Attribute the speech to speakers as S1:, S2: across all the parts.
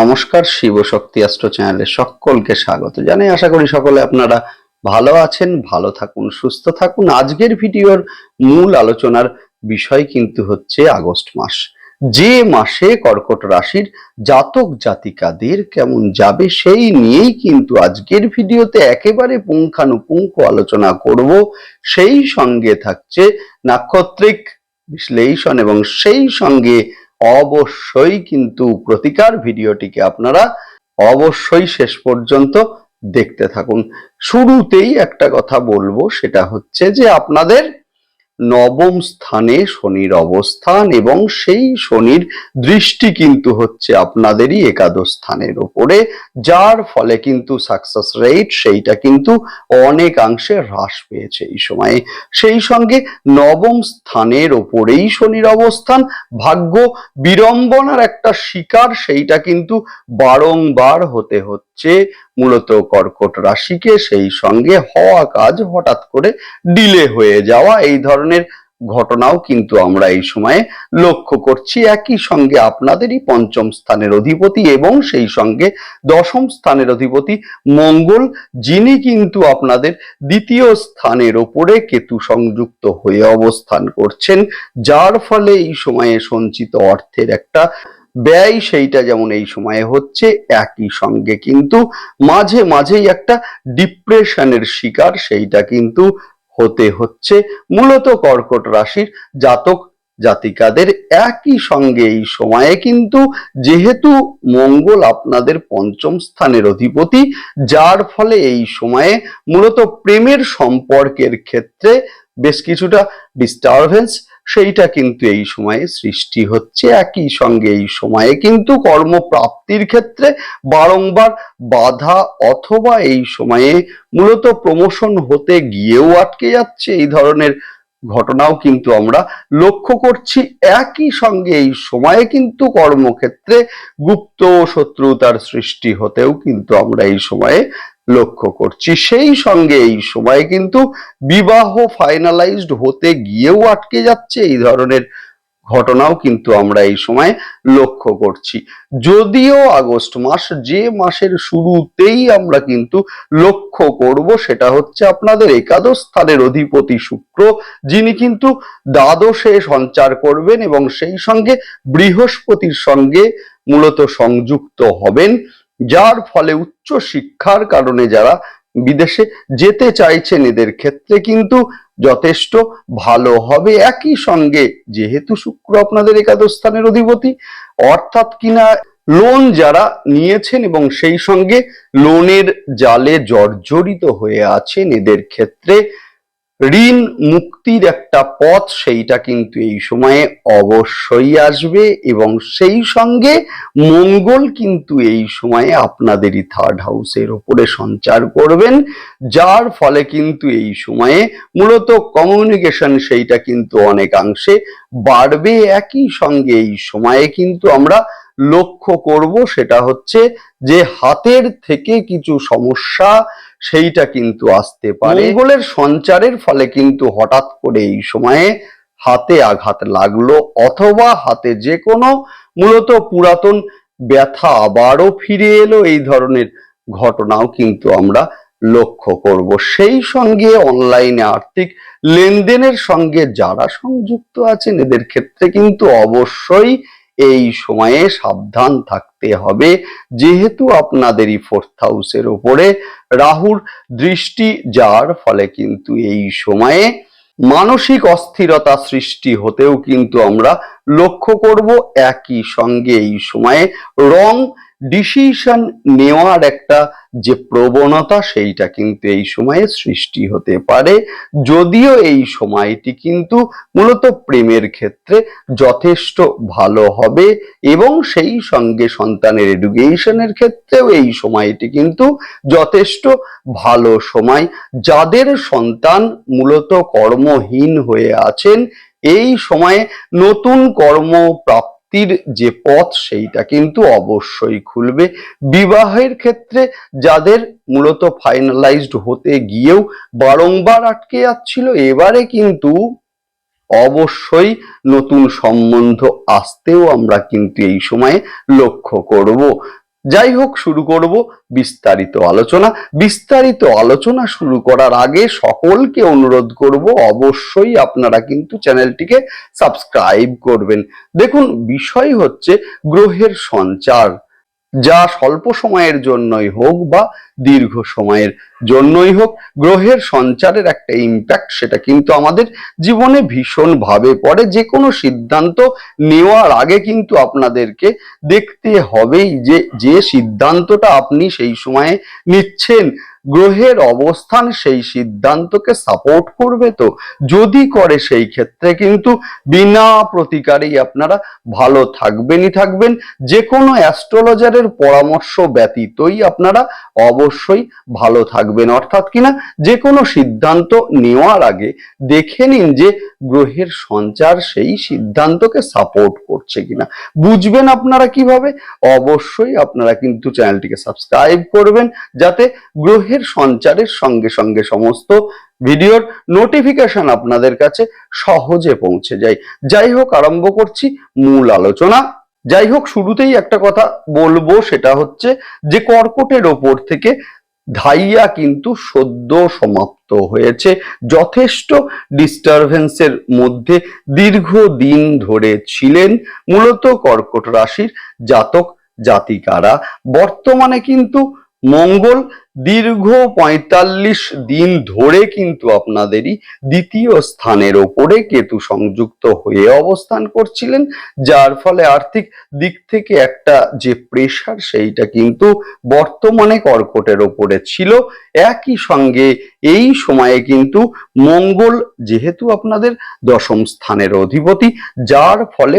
S1: নমস্কার, শিব শক্তি অস্ত্র চ্যানেলে সকলকে স্বাগত জানাই। আশা করি সকলে আপনারা ভালো আছেন, ভালো থাকুন, সুস্থ থাকুন। আজকের ভিডিওর মূল আলোচনার বিষয় কিন্তু হচ্ছে আগস্ট মাস। যে মাসে কর্কট রাশির জাতক জাতিকাদের কেমন যাবে সেই নিয়েই কিন্তু আজকের ভিডিওতে একেবারে পুঙ্খানুপুঙ্খ আলোচনা করব। সেই সঙ্গে থাকছে নাক্ষত্রিক বিশ্লেষণ এবং সেই সঙ্গে অবশ্যই কিন্তু প্রতিকার ভিডিওটিকে আপনারা অবশ্যই শেষ পর্যন্ত দেখতে থাকুন। শুরুতেই একটা কথা বলব, সেটা হচ্ছে যে আপনাদের নবম স্থানে শনির অবস্থান এবং সেই শনির দৃষ্টি কিন্তু হচ্ছে আপনাদেরই একাদশ স্থানের উপরে, যার ফলে কিন্তু সাকসেস রেট সেইটা কিন্তু অনেকাংশে হ্রাস পেয়েছে এই সময়ে। সেই সঙ্গে নবম স্থানের ওপরেই শনির অবস্থান, ভাগ্য বিড়ম্বনার একটা শিকার সেইটা কিন্তু বারংবার হতে হচ্ছে। মূলত কর্কট রাশিকে সেই সঙ্গে হওয়া কাজ হঠাৎ করে ডিলে হয়ে যাওয়া, এই ধরনের ঘটনাও কিন্তু আমরা এই সময়ে লক্ষ্য করছি। একই সঙ্গে আপনাদেরই পঞ্চম স্থানের অধিপতি এবং সেই সঙ্গে দশম স্থানের অধিপতি মঙ্গল, যিনি কিন্তু আপনাদের দ্বিতীয় স্থানের ওপরে কেতু সংযুক্ত হয়ে অবস্থান করছেন, যার ফলে এই সময়ে সঞ্চিত অর্থের একটা ব্যয় সেইটা যেমন এই সময়ে হচ্ছে, একই সঙ্গে কিন্তু মাঝে মাঝেই একটা ডিপ্রেশনের শিকার সেইটা কিন্তু হতে হচ্ছে। মূলত কর্কট রাশির জাতক জাতিকাদের একই সঙ্গে এই সময়ে কিন্তু যেহেতু মঙ্গল আপনাদের পঞ্চম স্থানের অধিপতি, যার ফলে এই সময়ে মূলত প্রেমের সম্পর্কের ক্ষেত্রে বেশ কিছুটা ডিস্টারবেন্স সেইটা কিন্তু এই সময়ে সৃষ্টি হচ্ছে, একই সঙ্গে এই সময়ে কিন্তু কর্মপ্রাপ্তির ক্ষেত্রে বারংবার বাধা অথবা এই সময়ে মূলত প্রমোশন হতে গিয়েও আটকে যাচ্ছে। এই ধরনের ঘটনাও কিন্তু আমরা লক্ষ্য করছি। একই সঙ্গে এই সময়ে কিন্তু কর্মক্ষেত্রে গুপ্ত শত্রুতার সৃষ্টি হতেও কিন্তু আমরা এই সময়ে লক্ষ্য করছি। সেই সঙ্গে এই সময়ে কিন্তু বিবাহ ফাইনালাইজড হতে গিয়েও আটকে যাচ্ছে। এই ধরনের ঘটনাও কিন্তু আমরা এই সময় লক্ষ্য করছি। যদিও আগস্ট মাস যে মাসের শুরুতেই আমরা কিন্তু লক্ষ্য করব, সেটা হচ্ছে আপনাদের একাদশ স্থানের অধিপতি শুক্র, যিনি কিন্তু দ্বাদশে সঞ্চার করবেন এবং সেই সঙ্গে বৃহস্পতির সঙ্গে মূলত সংযুক্ত হবেন। যার ফলে উচ্চ শিক্ষার কারণে যারা বিদেশে যেতে চাইছেন, এদের ক্ষেত্রে কিন্তু যথেষ্ট ভালো হবে। একই সঙ্গে যেহেতু শুক্র আপনাদের একাদশ স্থানের অধিপতি, অর্থাৎ কিনা লোন যারা নিয়েছেন এবং সেই সঙ্গে লোনের জালে জর্জরিত হয়ে আছেন, এদের ক্ষেত্রে ঋণ মুক্তির একটা পথ সেইটা কিন্তু এই সময়ে অবশ্যই আসবে এবং সেই সঙ্গে মঙ্গল কিন্তু এই সময়ে আপনাদেরই থার্ড হাউসের উপরে সঞ্চার করবেন, যার ফলে কিন্তু এই সময়ে মূলত কমিউনিকেশন সেইটা কিন্তু অনেকাংশে বাড়বে। একই সঙ্গে এই সময়ে কিন্তু আমরা লক্ষ্য করব সেটা হচ্ছে যে হাতের থেকে কিছু সমস্যা সেইটা কিন্তু আসতে পারে। মঙ্গলের সঞ্চারের ফলে কিন্তু হঠাৎ করে এই সময়ে হাতে আঘাত লাগল অথবা হাতে যে কোনো মূলত পুরাতন ব্যথা আবারও ফিরে এলো, এই ধরনের ঘটনাও কিন্তু আমরা লক্ষ্য করব। সেই সঙ্গে অনলাইনে আর্থিক লেনদেনের সঙ্গে যারা সংযুক্ত আছেন, এদের ক্ষেত্রে কিন্তু অবশ্যই এই সময়ে সাবধান থাকতে হবে। যেহেতু আপনাদেরই ফোর্থ হাউসের ওপরে রাহুর দৃষ্টি যার ফলে কিন্তু এই সময়ে মানসিক অস্থিরতা সৃষ্টি হতেও কিন্তু আমরা লক্ষ্য করব। একই সঙ্গে এই সময়ে রং ডিসিশন নেওয়ার একটা যে প্রবণতা, সেইটা কিন্তু এই সময়ে সৃষ্টি হতে পারে। যদিও এই সময়টি কিন্তু মূলত প্রেমের ক্ষেত্রে যথেষ্ট ভালো হবে এবং সেই সঙ্গে সন্তানের এডুকেশনের ক্ষেত্রেও এই সময়টি কিন্তু যথেষ্ট ভালো সময়। যাদের সন্তান মূলত কর্মহীন হয়ে আছেন, এই সময়ে নতুন কর্ম প্রাপ্তির যে পথ সেইটা কিন্তু অবশ্যই খুলবে। বিবাহের ক্ষেত্রে যাদের মূলত ফাইনালাইজড হতে গিয়েও বারংবার আটকে যাচ্ছিল, এবারে কিন্তু অবশ্যই নতুন সম্বন্ধ আসতেও আমরা কিন্তু এই সময়ে লক্ষ্য করব। যাই হোক, শুরু করব বিস্তারিত আলোচনা। বিস্তারিত আলোচনা শুরু করার আগে সকলকে অনুরোধ করব, অবশ্যই আপনারা কিন্তু চ্যানেলটিকে সাবস্ক্রাইব করবেন। দেখুন, বিষয় হচ্ছে গ্রহের সঞ্চার। যা স্বল্প সময়ের জন্যই হোক বা দীর্ঘ সময়ের জন্যই হোক, গ্রহের সঞ্চারের একটা ইম্প্যাক্ট সেটা কিন্তু আমাদের জীবনে ভীষণভাবে পড়ে। যে কোনো সিদ্ধান্ত নেওয়ার আগে কিন্তু আপনাদেরকে দেখতে হবেই যে যে সিদ্ধান্তটা আপনি সেই সময়ে নিচ্ছেন গ্রহের অবস্থান সেই সিদ্ধান্তকে সাপোর্ট করবে তো? যদি করে সেই ক্ষেত্রে কিন্তু বিনা প্রতিকারেই আপনারা ভালো থাকবেনই থাকবেন। যে কোনো অ্যাস্ট্রোলজারের পরামর্শ ব্যতীতই আপনারা অবশ্যই ভালো থাকবেন। অর্থাৎ কিনা যে কোনো সিদ্ধান্ত নেওয়ার আগে দেখে নিন যে গ্রহের সঞ্চার সেই সিদ্ধান্তকে সাপোর্ট করছে কিনা বুঝবেন আপনারা কীভাবে? অবশ্যই আপনারা কিন্তু চ্যানেলটিকে সাবস্ক্রাইব করবেন যাতে গ্রহের সঞ্চারের সঙ্গে সঙ্গে সমস্ত ভিডিওর নোটিফিকেশন আপনাদের কাছে সহজে পৌঁছে যায়। যাই হোক, আরম্ভ করছি মূল আলোচনা। যাই হোক, শুরুতেই একটা কথা বলব, সেটা হচ্ছে যে কর্কটের ওপর থেকে ধাইয়া কিন্তু সদ্য সমাপ্ত হয়েছে। যথেষ্ট ডিস্টারবেন্সের মধ্যে দীর্ঘদিন ধরে ছিলেন মূলত কর্কট রাশির জাতক জাতিকারা। বর্তমানে কিন্তু মঙ্গল দীর্ঘ পঁয়তাল্লিশ দিন ধরে কিন্তু আপনাদেরই দ্বিতীয় স্থানের ওপরে কেতু সংযুক্ত হয়ে অবস্থান করছিলেন, যার ফলে আর্থিক দিক থেকে একটা যে প্রেশার সেইটা কিন্তু বর্তমানে কর্কটের ওপরে ছিল। একই সঙ্গে এই সময়ে কিন্তু মঙ্গল যেহেতু আপনাদের দশম স্থানের অধিপতি, যার ফলে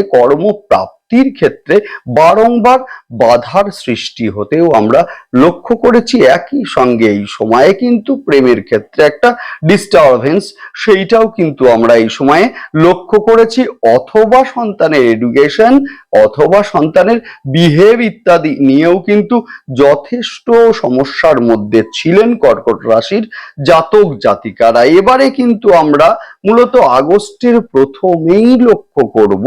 S1: কর্মপ্রাপ্তির ক্ষেত্রে বারংবার বাধার সৃষ্টি হতেও আমরা লক্ষ্য করেছি একই সঙ্গে এই সময়ে কিন্তু প্রেমের ক্ষেত্রে একটা ডিস্টারবেন্স সেইটাও কিন্তু আমরা এই সময়ে লক্ষ্য করেছি। অথবা সন্তানের এডুকেশন অথবা সন্তানের বিহেভ ইত্যাদি নিয়েও কিন্তু যথেষ্ট সমস্যার মধ্যে ছিলেন কর্কট রাশির জাতক জাতিকারা। এবারে কিন্তু আমরা মূলত আগস্টের প্রথমেই লক্ষ্য করব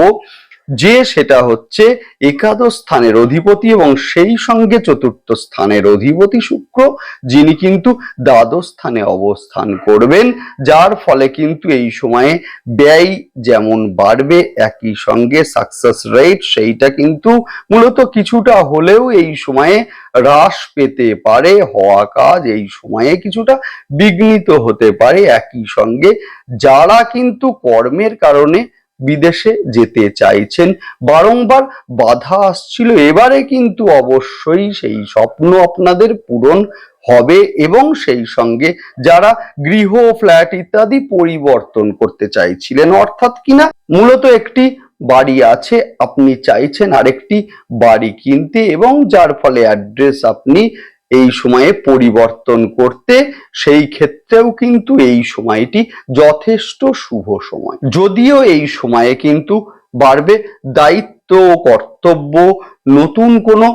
S1: যে সেটা হচ্ছে একাদশ স্থানের অধিপতি এবং সেই সঙ্গে চতুর্থ স্থানের অধিপতি শুক্র, যিনি কিন্তু দ্বাদশ স্থানে অবস্থান করবেন, যার ফলে কিন্তু এই সময়ে ব্যয় যেমন বাড়বে, একই সঙ্গে সাকসেস রেট সেইটা কিন্তু মূলত কিছুটা হলেও এই সময়ে হ্রাস পেতে পারে, হওয়া কাজ এই সময়ে কিছুটা বিঘ্নিত হতে পারে। একই সঙ্গে যারা কিন্তু কর্মের কারণে বিদেশে যেতে চাইছেন। বারংবার বাধা আসছিল। এবারে কিন্তু অবশ্যই সেই স্বপ্ন আপনাদের পূরণ হবে এবং সেই সঙ্গে যারা গৃহ, ফ্ল্যাট ইত্যাদি পরিবর্তন করতে চাইছিলেন, অর্থাৎ কিনা মূলত একটি বাড়ি আছে, আপনি চাইছেন আরেকটি বাড়ি কিনতে এবং যার ফলে অ্যাড্রেস আপনি এই সময়ে পরিবর্তন করতে, সেই ক্ষেত্রেও কিন্তু এই সময়টি যথেষ্ট শুভ সময়। যদিও এই সময়ে কিন্তু বাড়বে দায়িত্ব কর্তব্য, নতুন কোনো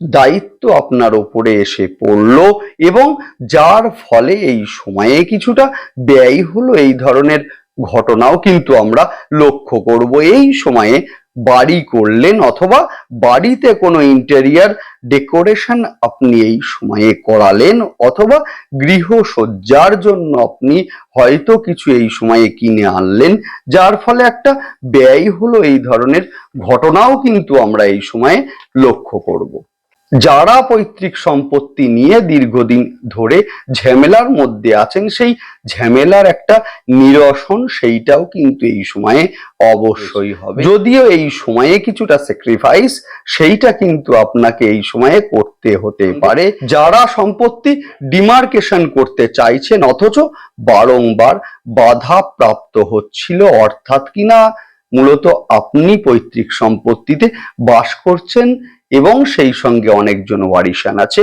S1: দায়িত্ব আপনার ওপরে এসে পড়ল এবং যার ফলে এই সময়ে কিছুটা ব্যয় হলো, এই ধরনের ঘটনাও কিন্তু আমরা লক্ষ্য করব। এই সময়ে বাড়ি করলেন অথবা বাড়িতে কোনো ইন্টেরিয়ার ডেকোরেশন আপনি এই সময়ে করালেন অথবা গৃহসজ্জার জন্য আপনি হয়তো কিছু এই সময়ে কিনে আনলেন, যার ফলে একটা ব্যয় হলো এই ধরনের ঘটনাও কিন্তু আমরা এই সময়ে লক্ষ্য করব। যারা পৈতৃক সম্পত্তি নিয়ে দীর্ঘদিন ধরে ঝামেলার মধ্যে আছেন সেই ঝামেলার একটা নিরসন সেইটাও কিন্তু এই সময়ে অবশ্যই হবে। যদিও এই সময়ে কিছুটা স্যাক্রিফাইস সেইটা কিন্তু আপনাকে এই সময়ে করতে হতে পারে। যারা সম্পত্তি ডিমার্কেশন করতে চাইছেন অথচ বারংবার বাধা প্রাপ্ত হচ্ছিল অর্থাৎ কিনা মূলত আপনি পৈতৃক সম্পত্তিতে বাস করছেন এবং সেই সঙ্গে অনেকজন ওয়ারিশান আছে।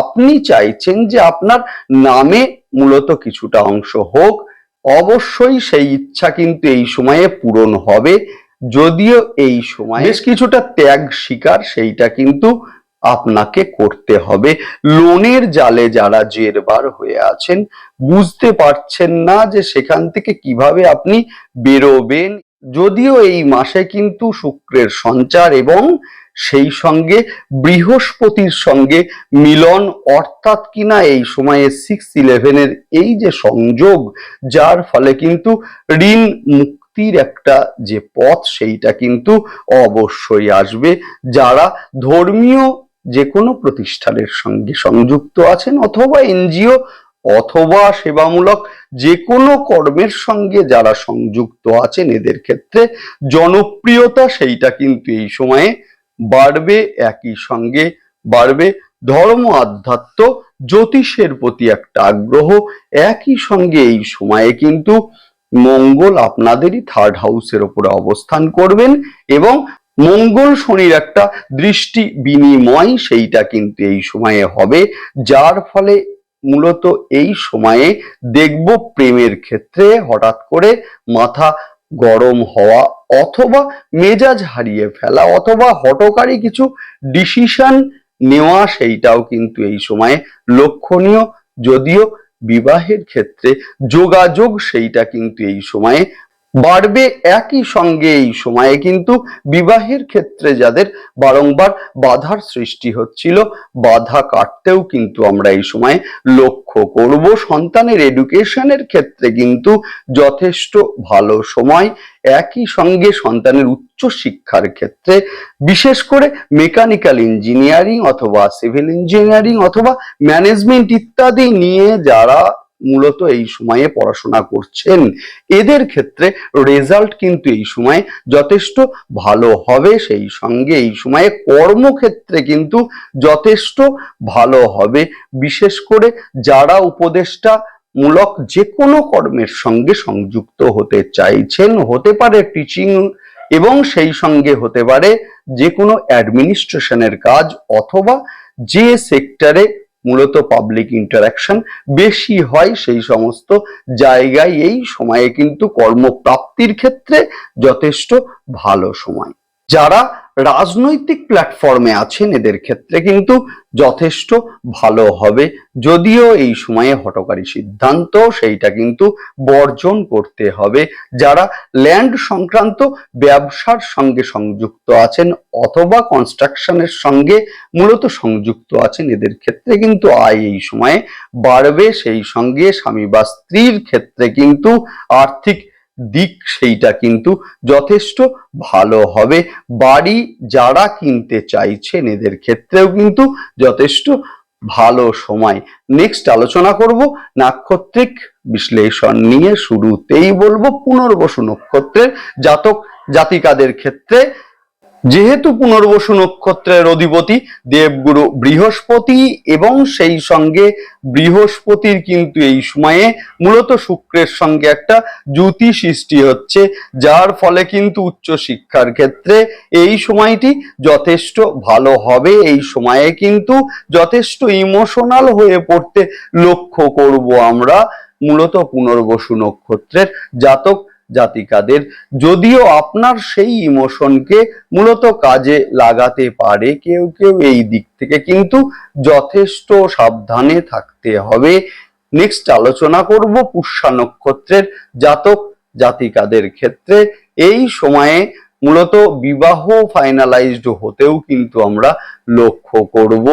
S1: আপনি চাইছেন যে আপনার নামে মূলত কিছুটা অংশ হোক। অবশ্যই সেই ইচ্ছা কিন্তু এই সময়ে পূরণ হবে। যদিও এই সময় বেশ কিছুটা ত্যাগ স্বীকার সেইটা কিন্তু আপনাকে করতে হবে। লোনের জালে যারা জেরবার হয়ে আছেন, বুঝতে পারছেন না যে সেখান থেকে কীভাবে আপনি বেরোবেন। যদিও এই মাসে কিন্তু শুক্রের সঞ্চার এবং সেই সঙ্গে বৃহস্পতির সঙ্গে মিলন, অর্থাৎ কিনা এই সময়ে সিক্স ইলেভেনের এই যে সংযোগ, যার ফলে কিন্তু ঋণ মুক্তির একটা যে পথ, সেইটা কিন্তু অবশ্যই আসবে। যারা ধর্মীয় যে কোনো প্রতিষ্ঠানের সঙ্গে সংযুক্ত আছেন অথবা এনজিও অথবা সেবামূলক যে কোনো কর্মের সঙ্গে যারা সংযুক্ত আছেন, এদের ক্ষেত্রে জনপ্রিয়তা সেইটা কিন্তু এই সময়ে বাড়বে, একই সঙ্গে বাড়বে। ধর্ম আধ্যাত্ম জ্যোতিষের প্রতি একটা আগ্রহ একই সঙ্গে এই সময়ে কিন্তু মঙ্গল আপনাদেরই থার্ড হাউসের ওপরে অবস্থান করবেন এবং মঙ্গল শনির একটা দৃষ্টি বিনিময় সেইটা কিন্তু এই সময়ে হবে, যার ফলে মূলত এই সময়ে দেখব প্রেমের ক্ষেত্রে হঠাৎ করে মাথা গরম হওয়া অথবা মেজাজ হারিয়ে ফেলা অথবা হটকারী কিছু ডিসিশন নেওয়া সেইটাও কিন্তু এই সময়ে লক্ষণীয়। যদিও বিবাহের ক্ষেত্রে যোগাযোগ সেইটা কিন্তু এই সময়ে বাড়বে একই সঙ্গে এই সময়ে কিন্তু বিবাহের ক্ষেত্রে যাদের বারংবার বাধার সৃষ্টি হচ্ছিল, বাধা কাটতেও কিন্তু আমরা এই সময়ে লক্ষ্য করব। সন্তানের এডুকেশনের ক্ষেত্রে কিন্তু যথেষ্ট ভালো সময়। একই সঙ্গে সন্তানের উচ্চ শিক্ষার ক্ষেত্রে, বিশেষ করে মেকানিক্যাল ইঞ্জিনিয়ারিং অথবা সিভিল ইঞ্জিনিয়ারিং অথবা ম্যানেজমেন্ট ইত্যাদি নিয়ে যারা মূলত এই সময়ে পড়াশোনা করছেন। এদের ক্ষেত্রে রেজাল্ট কিন্তু এই সময়ে যথেষ্ট ভালো হবে। সেই সঙ্গে এই সময়ে কর্মক্ষেত্রে কিন্তু যথেষ্ট ভালো হবে। বিশেষ করে যারা উপদেষ্টা মূলক যে কোনো কর্মের সঙ্গে সংযুক্ত হতে চাইছেন, হতে পারে টিচিং এবং সেই সঙ্গে হতে পারে যে কোনো অ্যাডমিনিস্ট্রেশনের কাজ অথবা যে সেক্টরে মূলত পাবলিক ইন্টারাকশন বেশি হয় সেই সমস্ত জায়গায়। এই সময়ে কিন্তু কর্মপ্রাপ্তির ক্ষেত্রে যথেষ্ট ভালো সময়। যারা রাজনৈতিক প্ল্যাটফর্মে আছেন এদের ক্ষেত্রে কিন্তু যথেষ্ট ভালো হবে। যদিও এই সময়ে হটকারী সিদ্ধান্ত, সেইটা কিন্তু বর্জন করতে হবে। যারা ল্যান্ড সংক্রান্ত ব্যবসার সঙ্গে সংযুক্ত আছেন অথবা কনস্ট্রাকশনের সঙ্গে মূলত সংযুক্ত আছেন, এদের ক্ষেত্রে কিন্তু আয় এই সময়ে বাড়বে। সেই সঙ্গে স্বামী বা স্ত্রীর ক্ষেত্রে কিন্তু আর্থিক দিক সেইটা কিন্তু যথেষ্ট ভালো হবে। বাড়ি যারা কিনতে চাইছেন, এদের ক্ষেত্রেও কিন্তু যথেষ্ট ভালো সময়। নেক্সট আলোচনা করব নাক্ষত্রিক বিশ্লেষণ নিয়ে। শুরুতেই বলব পুনর্বসু নক্ষত্রের জাতক জাতিকাদের ক্ষেত্রে যেহেতু পুনর্বসু নক্ষত্রের অধিপতি দেবগুরু বৃহস্পতি এবং সেই সঙ্গে বৃহস্পতির কিন্তু এই সময়ে মূলত শুক্রের সঙ্গে একটা জ্যোতি সৃষ্টি হচ্ছে, যার ফলে কিন্তু উচ্চ শিক্ষার ক্ষেত্রে এই সময়টি যথেষ্ট ভালো হবে। এই সময়ে কিন্তু যথেষ্ট ইমোশনাল হয়ে পড়তে লক্ষ্য করব আমরা মূলত পুনর্বসু নক্ষত্রের জাতক জাতিকাদের, যদিও আপনার সেই ইমোশনকে মূলত কাজে লাগাতে পারে কেউ কেউ এই দিক থেকে, কিন্তু যথেষ্ট সাবধানে থাকতে হবে। নেক্সট আলোচনা করব পুষ্যা নক্ষত্রের জাতক জাতিকাদের ক্ষেত্রে। এই সময়ে মূলত বিবাহ ফাইনালাইজড হতেও কিন্তু আমরা লক্ষ্য করব।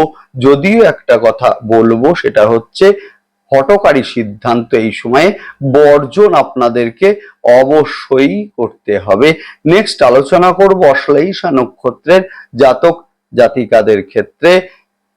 S1: যদিও একটা কথা বলব, সেটা হচ্ছে হটকারী সিদ্ধান্ত এই সময়ে বর্জন আপনাদেরকে অবশ্যই করতে হবে। নেক্সট আলোচনা করব অশ্লেষা নক্ষত্রের জাতক জাতিকাদের ক্ষেত্রে।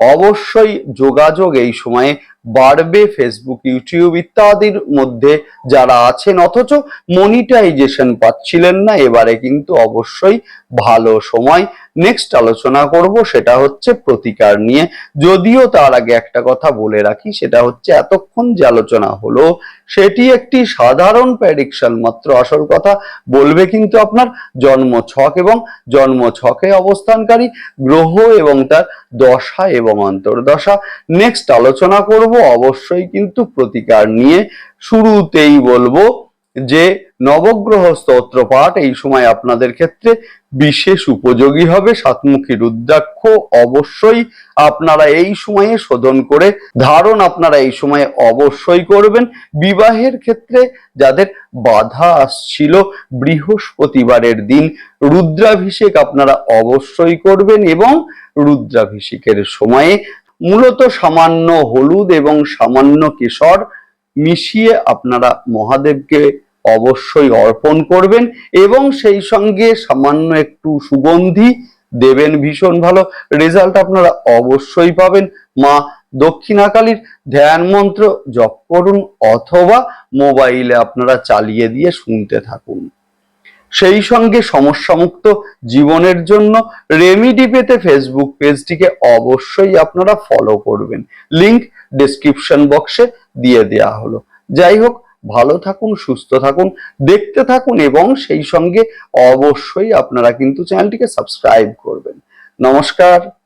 S1: অবশ্যই যোগাযোগ এই সময়ে বাড়বে ফেসবুক ইউটিউব ইত্যাদির মধ্যে যারা আছেন, অথচ মনিটাইজেশন পাচ্ছিলেন না। এবারে কিন্তু অবশ্যই ভালো সময়। নেক্সট আলোচনা করব, সেটা হচ্ছে প্রতিকার নিয়ে। যদিও তার আগে একটা কথা বলে রাখি, সেটা হচ্ছে এতক্ষণ যে আলোচনা হলো, সেটি একটি সাধারণ প্রেডিকশন মাত্র। আসল কথা বলবে কিন্তু আপনার জন্ম ছক এবং জন্ম ছকে অবস্থানকারী গ্রহ এবং তার দশা এবং অন্তর্দশা। নেক্সট আলোচনা করব, অবশ্যই কিন্তু প্রতিকার নিয়ে। শুরুতেই বলব যে নবগ্রহ স্তোত্র পাঠ এই সময় আপনাদের ক্ষেত্রে বিশেষ উপযোগী হবে। সাতমুখী রুদ্রাক্ষ অবশ্যই আপনারা এই সময়ে শোধন করে ধারণ আপনারা এই সময়ে অবশ্যই করবেন। বিবাহের ক্ষেত্রে যাদের বাধা আসছিল বৃহস্পতিবারের দিন, রুদ্রাভিষেক আপনারা অবশ্যই করবেন এবং রুদ্রাভিষেকের সময়ে মূলত সামান্য হলুদ এবং সামান্য কেশর মিশিয়ে আপনারা মহাদেবকে অবশ্যই অর্পণ করবেন এবং সেই সঙ্গে সামান্য একটু সুগন্ধি দেবেন ভীষণ ভালো। রেজাল্ট আপনারা অবশ্যই পাবেন। মা দক্ষিণাকালীর ধ্যান মন্ত্র জপ করুন অথবা মোবাইলে আপনারা চালিয়ে দিয়ে শুনতে থাকুন। সেই সঙ্গে সমস্যামুক্ত জীবনের জন্য রেমিডি পেতে ফেসবুক পেজটিকে অবশ্যই আপনারা ফলো করবেন। লিংক ডেসক্রিপশন বক্সে দিয়ে দেয়া হলো। যাই হোক ভালো থাকুন, সুস্থ থাকুন, দেখতে থাকুন এবং সেই সঙ্গে অবশ্যই আপনারা কিন্তু চ্যানেলটিকে সাবস্ক্রাইব করবেন। নমস্কার।